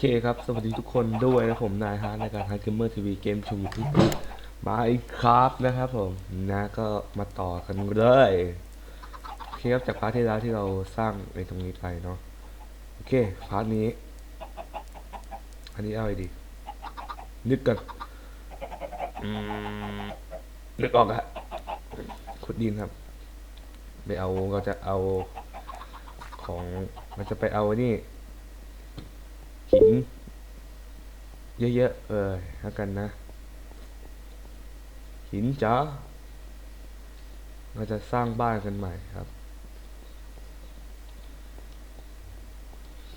โอเคครับ สวัสดีทุกคนด้วยนะผมนายฮาร์ดรายการฮาร์ดเกมเมอร์ทีวีเกมชมที่มาอีกครับนะครับผมนะก็มาต่อกันเลยโอเคครับจากพาร์ทที่แล้วที่เราสร้างในตรงนี้ไปเนาะโอเคพาร์ทนี้ อันนี้เอาไอดี นึกกันอืมนึกออกอะขุดดินครับไม่เอาเราจะเอาของมันจะไปเอานี่ หิน เยอะๆเออแล้วกันนะ หินจ๋าเราจะสร้างบ้านกันใหม่ครับ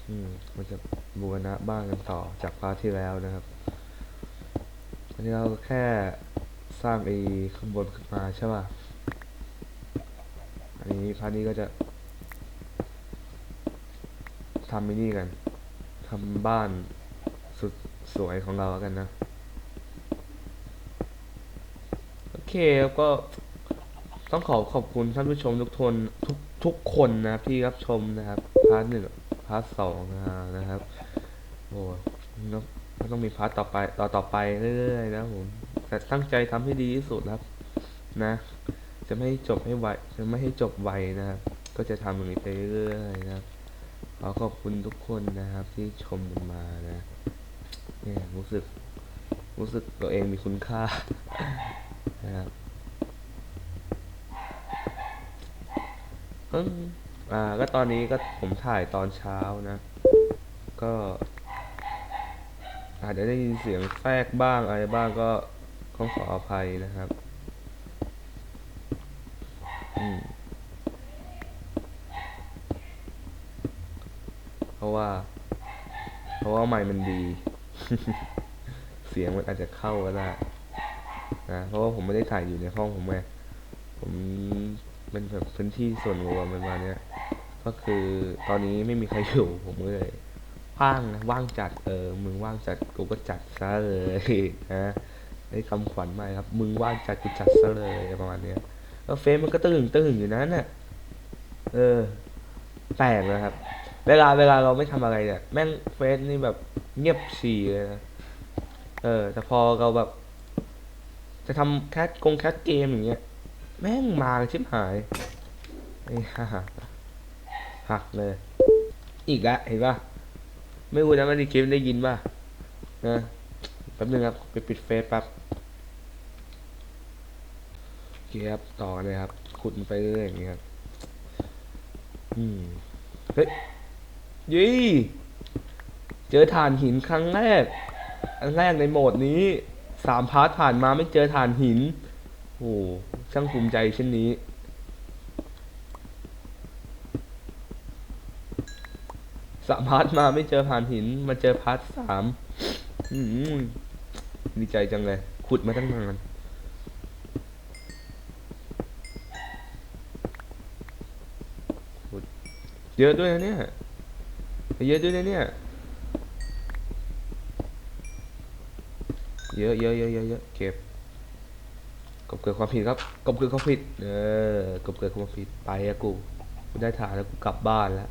อืม มันจะบูรณะบ้านกันต่อจากพาร์ทที่แล้วนะครับอันนี้เราแค่สร้างไอ้ข้างบนขึ้นมาใช่ป่ะ อันนี้พาร์ทนี้ก็จะทำไอ้นี่กัน ทำบ้านสุดสวยของเราแล้วกันนะ โอเคครับก็ต้องขอขอบคุณท่านผู้ชมทุกทนทุกทุกคนนะครับที่รับชมนะครับพาร์ทหนึ่งพาร์ทสองนะครับโอ้แล้วก็ต้องมีพาร์ทต่อไปต่อต่อไปเรื่อยๆนะผมแต่ตั้งใจทำให้ดีที่สุดครับ นะ จะไม่ให้จบให้ไวจะไม่ให้จบไวนะครับ ก็จะทำอย่างนี้ไปเรื่อยๆนะครับ ขอขอบคุณทุกคนนะครับที่ชมกันมานะเนี่ยรู้สึก รู้สึกตัวเองมีคุณค่านะครับอืมอ่าก็ตอนนี้ก็ผมถ่ายตอนเช้านะ ก็ อาจจะได้ยินเสียงแทรกบ้างอะไรบ้างก็ต้อขออภัยนะครับ อืม เพราะว่า เพราะว่า ไมค์มันดี เสียงมันอาจจะเข้าก็ได้นะเพราะว่าผมไม่ได้ถ่ายอยู่ในห้องผมไงผมเป็นแบบพื้นที่ส่วนรวมประมาณนี้ยก็คือตอนนี้ไม่มีใครอยู่ผมก็เลยว่างนะว่างจัดเออมึงว่างจัดกูก็จัดซะเลยนะได้คำขวัญใหม่ครับ มึงว่างจัดกูจัดซะเลยประมาณเนี้ยแล้วเฟซมันก็ตึงตึงอยู่นั้นน่ะเออแปลกนะครับ เวลาเวลาเราไม่ทำอะไรเนี่ย แม่งเฟซนี่แบบเงียบฉี่เลยนะ เออ แต่พอเราแบบ จะทำแคสกงแคสเกมอย่างเงี้ย แม่งมาชิบหายไอ้ห่าหักเลย อีกล้วเห็นป่ะ ไม่รู้นะว่าในคลิปได้ยินป่ะนะแป๊บนึงครับ ไปปิดเฟซแป๊บโอเคครับ ต่อกันเลยครับ ขุดมันไปเรื่อยอย่างเงี้ยครับ อืม เฮ้ย ยี่เจอฐานหินครั้งแรก อันแรกในโหมดนี้สามพาร์ทผ่านมาไม่เจอฐานหินโอ้ช่างภูมิใจเช่นนี้ สามพาร์ทมาไม่เจอฐานหิน มาเจอพาร์ทสามอืมดีใจจังเลย ขุดมาตั้งนานขุดเยอะด้วยนะเนี่ย เยอะด้วยนะเนี่ย เยอะเยอะเยอะเยอะเยอะเก็บกบเกิดความผิดครับกบเกิดความผิด เออกบเกิดความผิดไปอะกูกูได้ฐานแล้วกูกลับบ้านแล้ว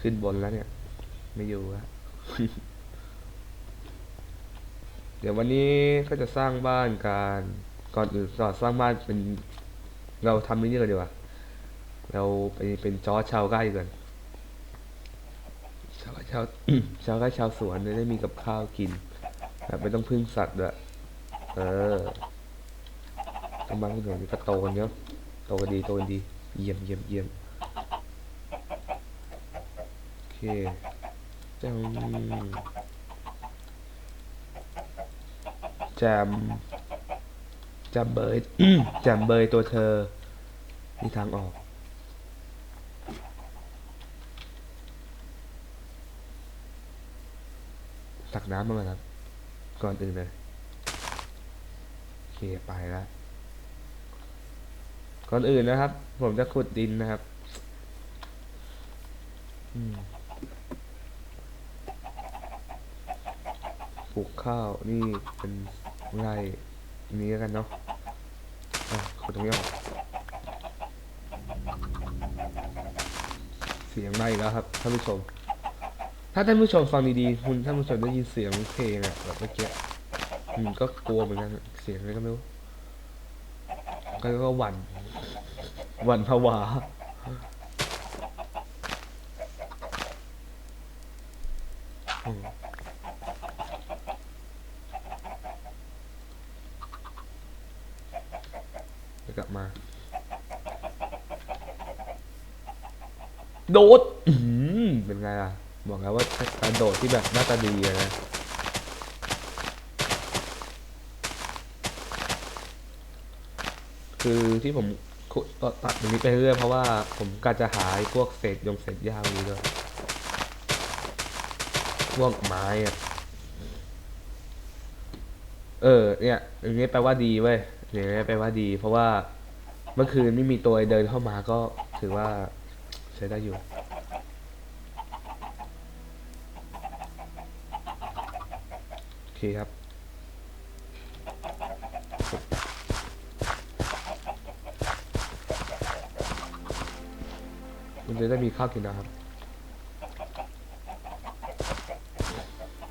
ขึ้นบนแล้วเนี่ย ไม่อยู่แล้วเดี๋ยววันนี้ก็จะสร้างบ้านกันก่อนอื่นก่อนสร้างบ้านเป็น เราทำนี่ก่อนดีกว่า เราไปเป็นจอชาวไร่ก่อน ชาวไร่ชาวไร่ชาวสวนได้มีกับข้าวกินแบบไม่ต้องพึ่งสัตว์ด้วยเออกำลังหน่อยนี่ก็โตกันเนาะโตกันดีโตกันดี เยี่ยมเยี่ยมเยี่ยมโอเคจังจมแจมเบยจมเบยตัวเธอมีทางออก น้ำมาก่อนครับ ก่อนอื่นเลยโอเคไปแล้วก่อนอื่นนะครับ ผมจะขุดดินนะครับปลูกข้าวนี่เป็นไร่นี้กันเนาะอะขุดตรงนี้ออกเสียงไม่แล้วครับท่านผู้ชม ถ้าท่านผู้ชมฟังดีๆคุณท่านผู้ชมได้ยินเสียงเพลงอะแบบเมื่อกี้อืมก็กลัวเหมือนกันเสียงอะไรก็ไม่รู้ก็ก็หวั่นหวั่นผวาอืมเดี๋ยวกลับมา โดดเป็นไงล่ะ บอกแล้วว่าการโดดที่แบบหน้าตาดีนะคือที่ผมตัดอย่างนี้ไปเรื่อยเพราะว่าผมกะจะหาไอ้พวกเศษยงเศษหญ้าพวนี้ด้วยพวกไม้อะเออ เนี่ยอย่างนี้แปลว่าดีเว้ยอย่างนี้แปลว่าดี เพราะว่าเมื่อคืนไม่มีตัวเดินเข้ามาก็ถือว่าใช้ได้อยู่ โอ เคครับ มันจะได้มีข้าวกินนะครับ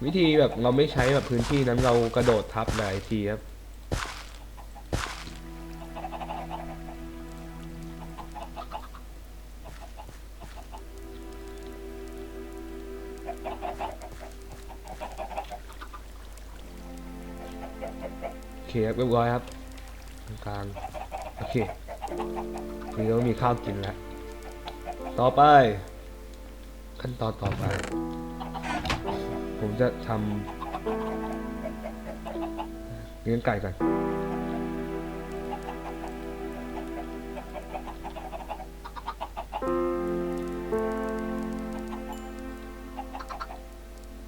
วิธีแบบเราไม่ใช้แบบพื้นที่นั้นเรากระโดดทับหลายทีครับ ครับเรียบร้อยครับกลางโอเคนี่เรามีข้าวกินแล้วต่อไป ขั้นตอนต่อไป ผมจะทำเลี้ยงไก่ก่อน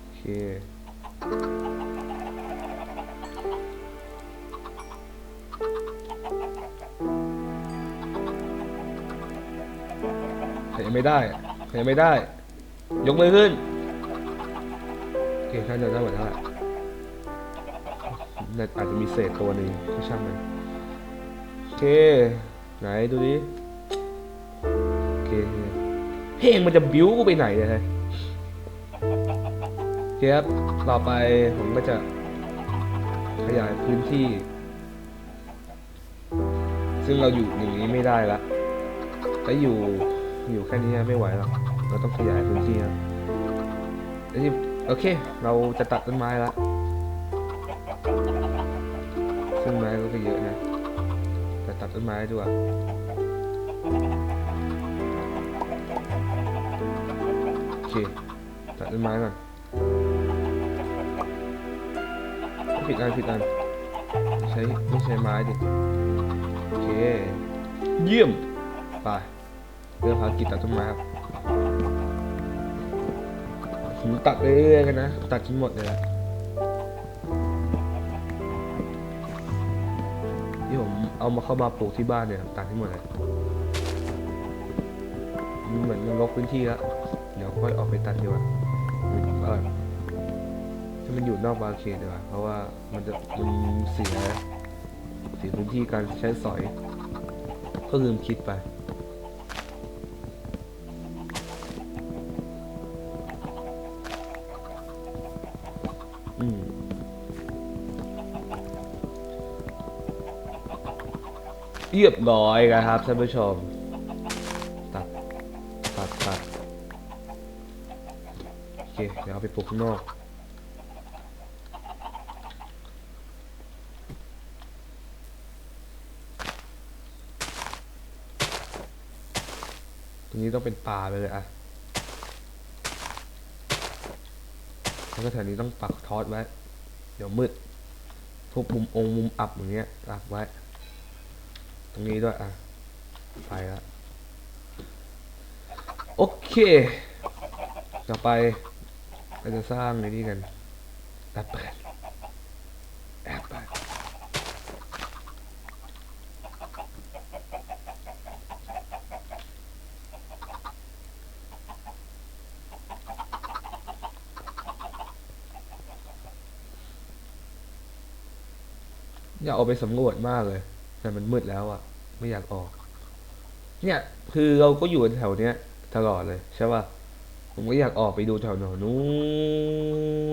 โอเค ยับไม่ได้ยับไม่ได้ ยกมือขึ้นโอเคท่านจะได้หมดแล้วแหละน่าอาจจะมีเศษตัวหนึ่งก็ช่างมันโอเค ไหนดูดิโอเคเพลงมันจะบิ้วกูไปไหนเนี่ยฮะโอเคครับต่อไปผมก็จะขยายพื้นที่ ซึ่งเราอยู่อย่างนี้ไม่ได้ละถ้อยู่ อยู่แค่นี้ไม่ไหวหรอกเราต้องขยายพื้นที่ครับแล้วที่โอเค เราจะตัดต้นไม้ละซึ่งไม้ก็เยอะนะแต่ตัดต้นไม้ด้วยโอเคตัดต้นไม้ก่อนไม่ผิดอันผิดอันใช้ไม่ใช้ไม้ดิโอเค เยี่ยม ไป เรื่องภารกิจตัดต้นไม้ครับผมตัดเรื่อยๆกันนะ ตัดจนหมดเลยแหละที่ผมเอามาเข้ามาปลูกที่บ้านเนี่ยตัดให้หมดเลยมันเหมือนมันลกพื้นที่แล้ว เดี๋ยวค่อยออกไปตัดดีกว่าเออถ้ามันอยู่นอกบาร์เขตดีกว่า เพราะว่ามันจะมันเสียเสียพื้นที่การใช้สอย ก็ลืมคิดไป เรียบร้อยกันครับท่านผู้ชม ตัด ตัด ตัด โอเค เดี๋ยวเอาไปปลูกข้างนอก ตรงนี้ต้องเป็นป่าไปเลยอะแล้วก็แถวนี้ต้องปักทอดไว้ เดี๋ยวมืด พวกมุมองมุมอับอย่างเงี้ยปักไว้ ตรงนี้ด้วยอะไปละโอเค ต่อไปเราจะสร้างในนี้กันแอปเปิลแอปเปิลอยากออกไปสำรวจมากเลย แต่มันมืดแล้วอะ ไม่อยากออก เนี่ย คือเราก็อยู่แถวเนี้ยตลอดเลยใช่ป่ะผมก็อยากออกไปดูแถวๆนู้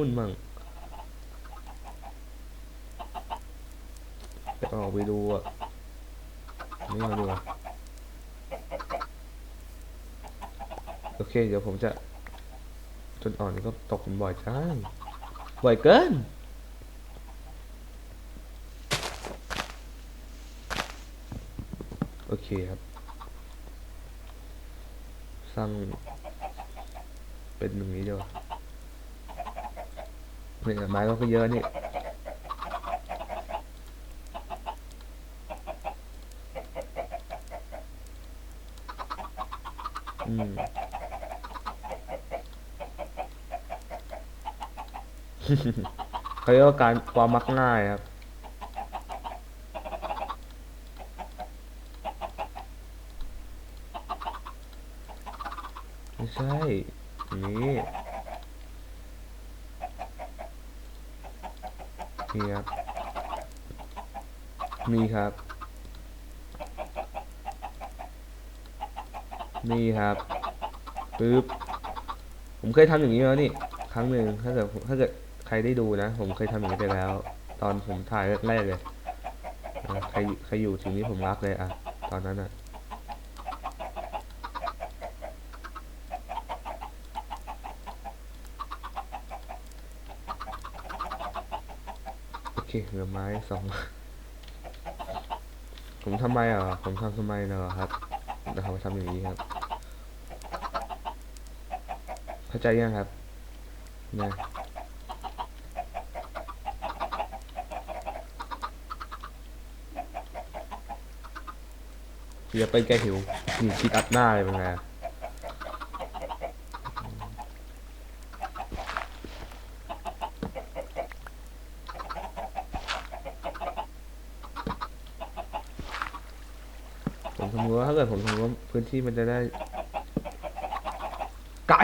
นมั่งไปออกไปดูอะไม่เอาดีกว่าโอเค เดี๋ยวผมจะจนอ่อนก็ตกบ่อยจังบ่อยเกิน โอเคครับสร้างเป็นตรงนี้ดีกว่าเนี่ยไม้ก็เยอะนี่อืมเขาเรียกว่าการความมักง่ายครับ ไม่ใช่อันนี้ นี่ครับ นี่ครับ นี่ครับปึ๊บผมเคยทำอย่างนี้แล้วนี่ ครั้งหนึ่งถ้าเกิดถ้าเกิดใครได้ดูนะ ผมเคยทำอย่างนี้ไปแล้ว ตอนผมถ่ายแรกๆเลยใครใครอยู่ถึงนี้ผมรักเลยอะตอนนั้นอะโอเคเหลือไม้สอง ผมทำไมอะผมทำทำไมเนาะครับเดี๋ยวเขาทำอย่างนี้ครับ เข้าใจยังครับนะอย่าไปแกหิวหิวคิดอัดหน้าเลยเป็นไงอะผมสมมติว่าถ้าเกิดผมสมมติว่าพื้น ที่มันจะได้ ไก่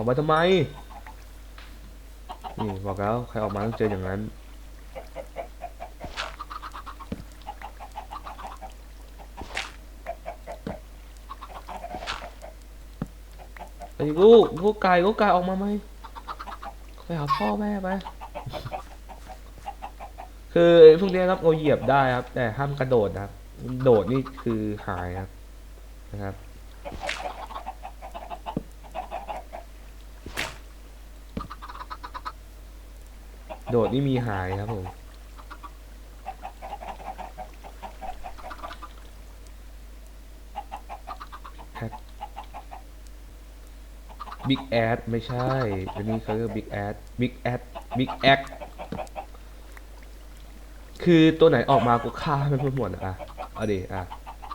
ออมาทำไม นี่บอกแล้ว ใครออกมาต้องเจออย่างนั้นไอ้ลูกลูกไก่ลูกไก่ออกมาไหมไปหาพ่อแม่ไปคือพวกนี้ครับเราเหยียบได้ครับ แต่ห้ามกระโดดนะครับ โดดนี่คือหายครับนะครับ โดดนี่มีหายครับผมบิ๊กแอดไม่ใช่อันนี้เขาเรียกบิ๊กแอดบิ๊กแอดบิ๊กแอคคือตัวไหนออกมากูฆ่ามันหมดอะ เอาดิอะ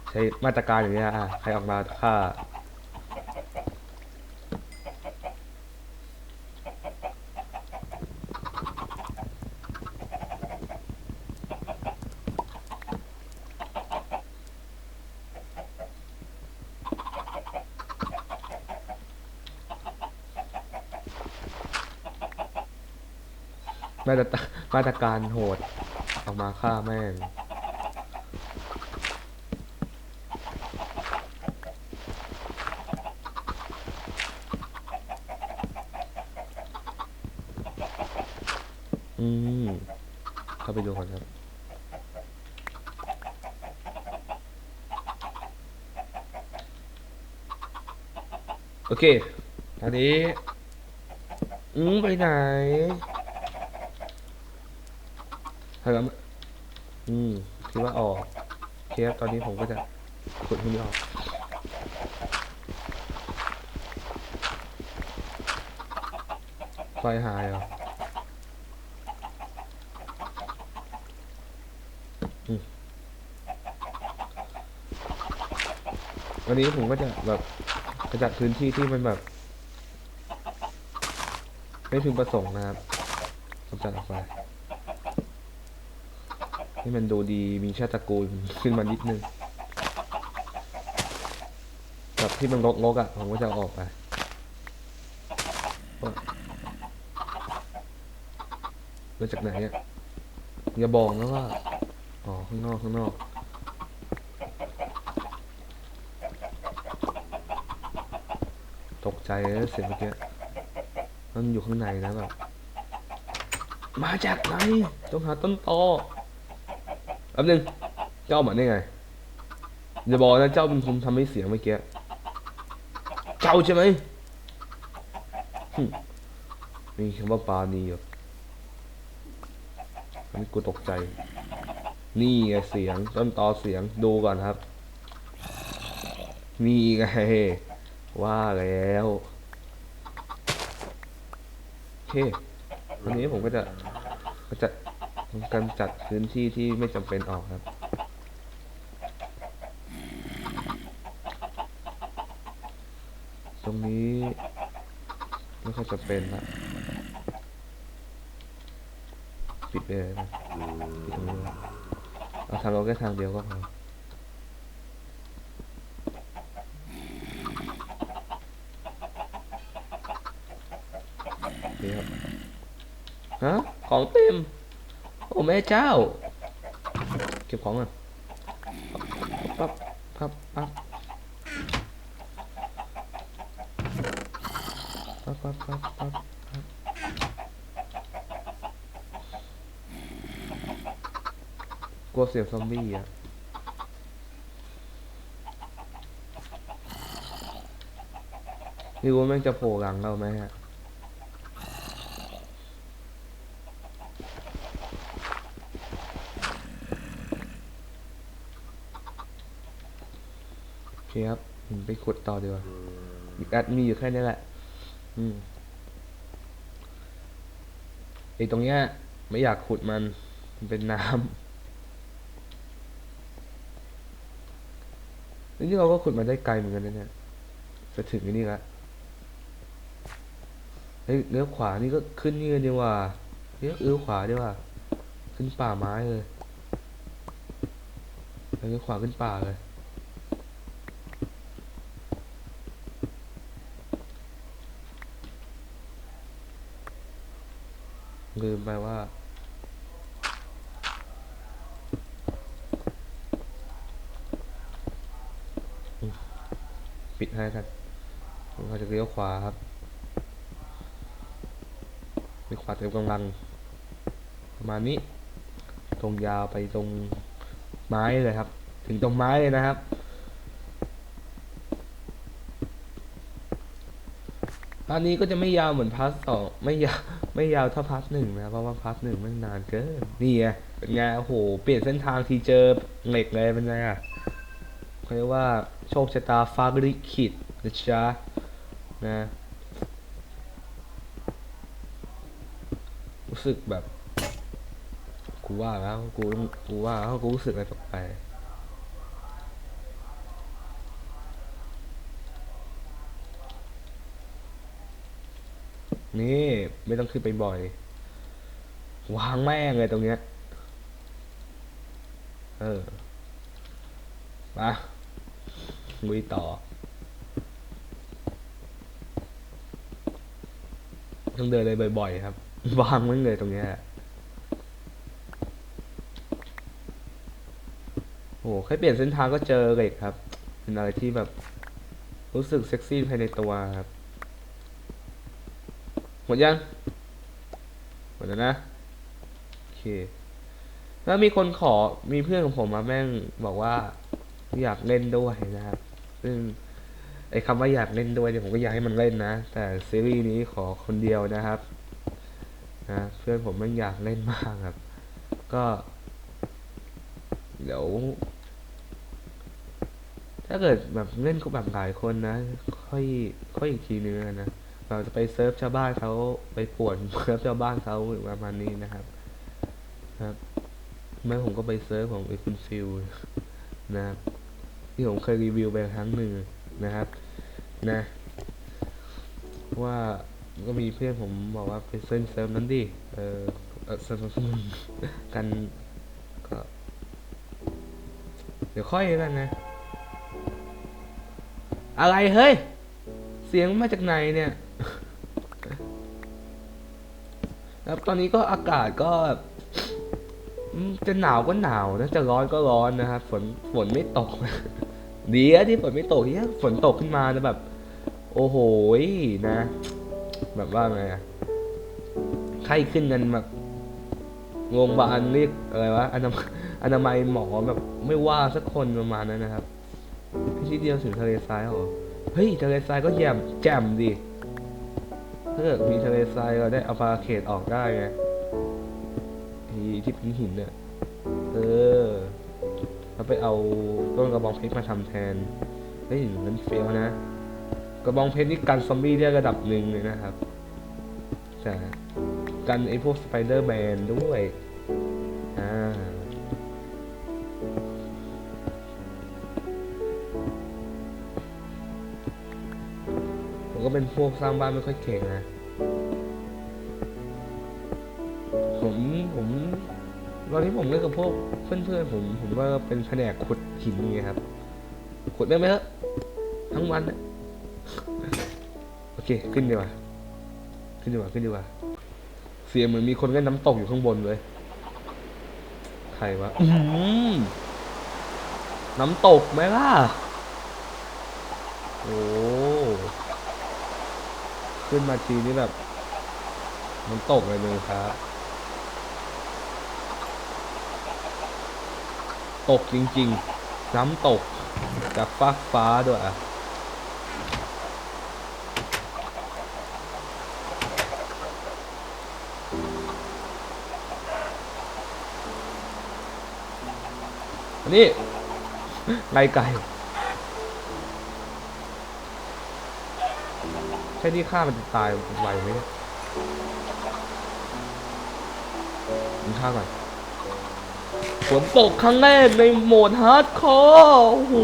ใช้มาตรการอย่างเงี้ยอะใครออกมาฆ่ามาตรมาตรการโหด ออกมาฆ่าแม่ง อืม เข้าไปดูก่อนครับ โอ เค ตอนนี้ อืมไปไหนถ้างั้นอืมคิดว่าออกโอเคครับตอนนี้ผมก็จะขุดพวกนี้ออกไฟหายเหรออืมวันนี้ผมก็จะแบบ จัดพื้นที่ที่มันแบบ ไม่พึงประสงค์นะครับผมจัดออกไปให้มันดูดีมีชาติตระกูลขึ้นมานิดนึงแบบที่มันงกๆอะผมก็จะออกไปมาจากไหนอะอย่าบอกนะว่า อ๋อ ข้างนอก ข้างนอก โตก ใจเลยเสียงเมื่อกี้มันอยู่ข้างในนะแบบมาจากไหนต้องหาต้นตอแป๊บนึงเจ้าเหมาได้ไงอย่าบอกนะเจ้าเป็นคนทำให้เสียงเมื่อกี้เจ้าใช่ไหมมีคำว่าปาณีอยู่อันนี้กูตกใจ นี่ไงเสียงต้นตอเสียงดูก่อนครับ นี่ไง ว่าแล้วโอเควันนี้ผมก็จะก็จะกำจัดพื้นที่ที่ไม่จำเป็นออกครับ ตรงนี้ไม่ค่อยจะเป็นละปิดไปเลยนะเอาทางเราแค่ทางเดียวก็พอะของเต็ม โอ้แม่เจ้า เก็บของก่อนปั๊บปั๊บปั๊บปั๊บปั๊บปั๊บปั๊บกลัวเสียงซอมบี้อะไม่รู้แม่งจะโผล่หลังเราไหมฮะ ไปขุดต่อดีกว่าอีกอันมีอยู่แค่นี้แหละ อืมไอตรงเนี้ยไม่อยากขุดมัน มันเป็นน้ำนี่เราก็ขุดมาได้ไกลเหมือนกันนะเนี่ย จะถึงไอ้นี่ละเฮ้ยเลี้ยวขวานี่ก็ขึ้นนี่กันดีกว่าเลี้ยวเอื้อขวาดีกว่า ขึ้นป่าไม้เลยเลี้ยวขวาขึ้นป่าเลย ลืมไปว่า ปิดให้กันเราจะเลี้ยวขวาครับเลี้ยวขวาเต็มกำลัง ประมาณนี้ ตรงยาวไปตรงไม้เลยครับ ถึงตรงไม้เลยนะครับอันนี้ก็จะไม่ยาวเหมือนพาร์ทสองไม่ยาว ไม่ยาวเท่าพาร์ทหนึ่งนะเพราะว่าพาร์ทหนึ่งมันนานเกินนี่ไงเป็นไงโอ้โหเปลี่ยนเส้นทางทีเจอเหล็กเลยเป็นไงอะเขาเรียกว่าโชคชะตาฟ้าลิขิตนะจ๊ะนะรู้สึกแบบ กูว่าแล้วกูกูว่าแล้วกูรู้สึกอะไรแปลกๆ นี่ไม่ต้องขึ้นไปบ่อย วางแม่งเลยตรงเนี้ย เออ มาลุยต่อ ต้องเดินเลยบ่อยๆครับ วางมันเลยตรงเนี้ยโอ้โหแค่เปลี่ยนเส้นทางก็เจอเหล็กครับ เป็นอะไรที่แบบ รู้สึกเซ็กซี่ภายในตัวครับ หมดยัง หมดแล้วนะ โอเค แล้วมีคนขอมีเพื่อนของผมมาแม่งบอกว่า อยากเล่นด้วยนะครับ ซึ่งไอ้คำว่าอยากเล่นด้วยเนี่ยผมก็อยากให้มันเล่นนะ แต่ซีรีส์นี้ขอคนเดียวนะครับนะเพื่อนผมแม่งอยากเล่นมากครับ ก็ เดี๋ยว ถ้าเกิดแบบเล่นก็แบบหลายคนนะ ค่อย ค่อยอีกทีนึงนะ เราจะไปเซิร์ฟชาวบ้านเขาไปป่วนเซิร์ฟชาวบ้านเขาประมาณนี้นะครับ ครับแม่ผมก็ไปเซิร์ฟของไอคุณฟิลนะครับที่ผมเคยรีวิวไปครั้งหนึ่งนะครับ นะ ว่าก็มีเพื่อนผมบอกว่าไปเซิร์ฟเซิร์ฟนั้นดิเออเออสนับสนุนกันก็ เดี๋ยวค่อยกันนะ อะไรเฮ้ย เสียงมาจากไหนเนี่ย ครับ ตอนนี้ก็อากาศก็จะหนาวก็หนาวนะจะร้อนก็ร้อนนะครับฝนฝนไม่ตกดีอะที่ฝนไม่ตกเนี่ยฝนตกขึ้นมาจะแบบ โอ้โหนะ แบบว่าไงอะไข้ขึ้นกันแบบโรงพยาบาลเรียกอะไรวะอนามัยอนามัยหมอแบบไม่ว่าสักคนประมาณนั้นนะครับพี่ทีเดียวถึงทะเลทรายเหรอเฮ้ยทะเลทรายก็แย่มแจ่มดิ ถ้าเกิดมีทะเลทรายเราได้เอาปลาเขตออกได้ไงไอ้ที่เป็นหินเนี่ยเออแล้วไปเอาต้นกระบองเพชรมาทำแทนเฮ้ยมันเฟี้ยวนะกระบองเพชรนี่กันซอมบี้ได้ระดับหนึ่งเลยนะครับแต่กันไอ้พวกสไปเดอร์แมนด้วยอ่า เป็นพวกสร้างบ้านไม่ค่อยเก่งนะ ผมผมตอนที่ผมเล่นกับพวกเพื่อนๆผม ผมก็เป็นแผนกขุดหินไงครับ ขุดได้ไหมครับทั้งวันนะโอเค ขึ้นดีกว่า ขึ้นดีกว่า ขึ้นดีกว่า เสียงเหมือนมีคนเล่นน้ำตกอยู่ข้างบนเลยใครวะอื้อหือน้ำตกไหมล่ะ โอ้ ขึ้นมาทีนี้แบบน้ำตกเลยเลยครับตกจริงๆ น้ำตกจากฟ้ากฟ้าด้วยอะนนี้ไก่ไก่ ค่นี้ฆ่ามันจะตายไหวไหมเนี่ยมึงฆ่าก่อนฝนตกครั้งแรกในโหมดฮาร์ดคอร์โอ้โห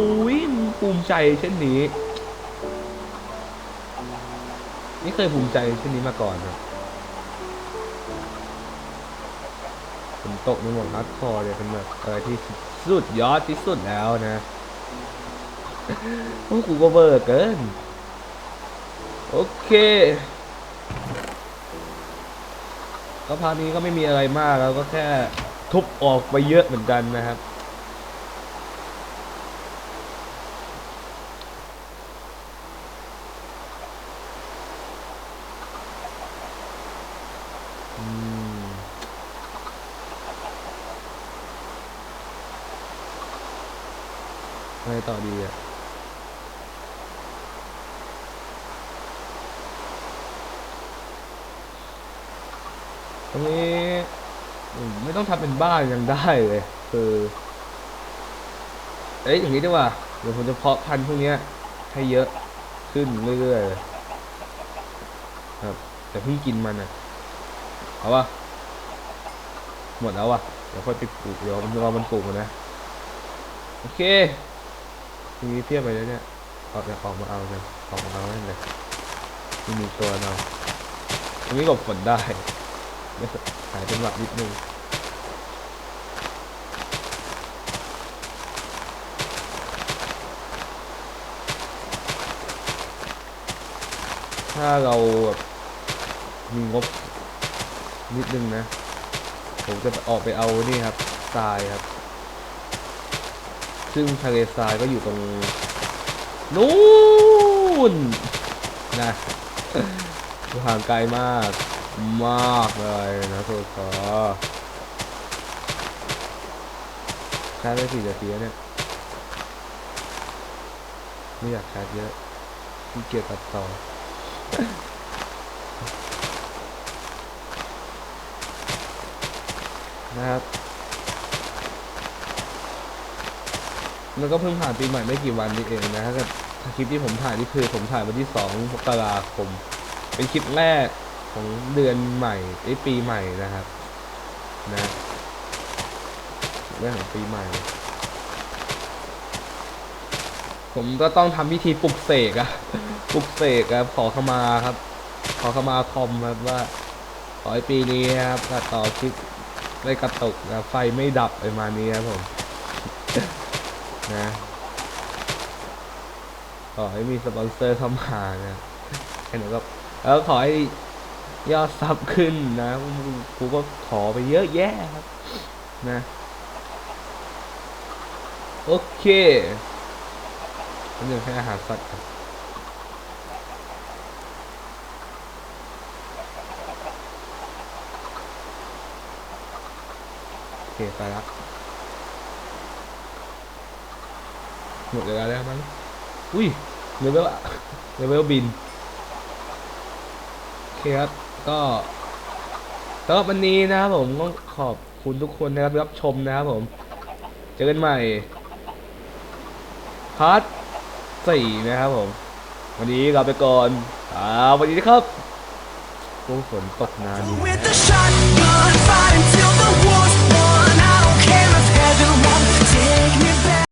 ภูมิใจเช่นนี้นี่เคยภูมิใจเช่นนี้มาก่อนครับฝนตกในโหมดฮาร์ดคอร์เนี่ยเป็นแบบอะไรที่สุดยอดที่สุดแล้วนะโอ้กูก็เบอร์เกิน โอเคก็พาร์ทนี้ก็ไม่มีอะไรมากแล้วก็แค่ทุบออกไปเยอะเหมือนกันนะครับอืมอะไรต่อดีอะ ตรงนี้ไม่ต้องทำเป็นบ้านยังได้เลย คือ เอ้ยอย่างนี้ดีกว่าเดี๋ยวผมจะเพาะพันธุ์พวกนี้ให้เยอะขึ้นเรื่อยๆครับแต่เพิ่งกินมันอะเอาวะหมดแล้วอะเดี๋ยวค่อยไปปลูกเดี๋ยวมันรอมันปลูกก่อนนะโอเคทีนี้เทียบไปแล้วเนี่ยออกจะออกมาเอาเลยออกมาเอานั่นเลยม่มีตัวเราตรงนี้หลบฝนได้ หายจังหวะนิดนึงถ้าเราแบบมีงบนิดนึงนะ ผมจะออกไปเอานี่ครับทรายครับ ซึ่งทะเลทรายก็อยู่ตรงนู้นนะห่างไกลมาก มากเลยนะทุกคนแค่ได้สี่นาทีแล้วเนี่ย ไม่อยากแคสเยอะขี้เกียจตัดต่อนะครับ แล้วก็เพิ่งผ่านปีใหม่ไม่กี่วันนี้เองนะถ้าเกิดคลิปที่ผมถ่ายนี่คือผมถ่ายวันที่สองมกราคม เป็นคลิปแรก ของเดือนใหม่ไอยปีใหม่นะครับ นะเรื่องของปีใหม่ ผมก็ต้องทำพิธีปลุกเสกอะปลุกเสกครับขอเข้ามาครับ ขอเข้ามาคอมครับว่าขอให้ปีนี้ครับตัดต่อคลิปไม่กระตุกนะไฟไม่ดับประมาณนี้ครับผม นะขอให้มีสปอนเซอร์เข้ามานะแค่นั้นก็แล้วขอให้ ยอดซับขึ้นนะกูก็ขอไปเยอะแยะครับ นะ โอเคอันนี้ให้อาหารสัตว์โอเคไปแล้วหมดเวลาแล้วมั้งอุ้ยเลเวลเลเวลบินโอเคครับ ก็สำหรับวันนี้นะครับผมก็ขอบคุณทุกคนนะครับรับชมนะครับผม เจอกันใหม่พาร์ทสี่นะครับผม วันนี้ลาไปก่อนอ่าวันนี้นะครับโอ้ฝนตกนาน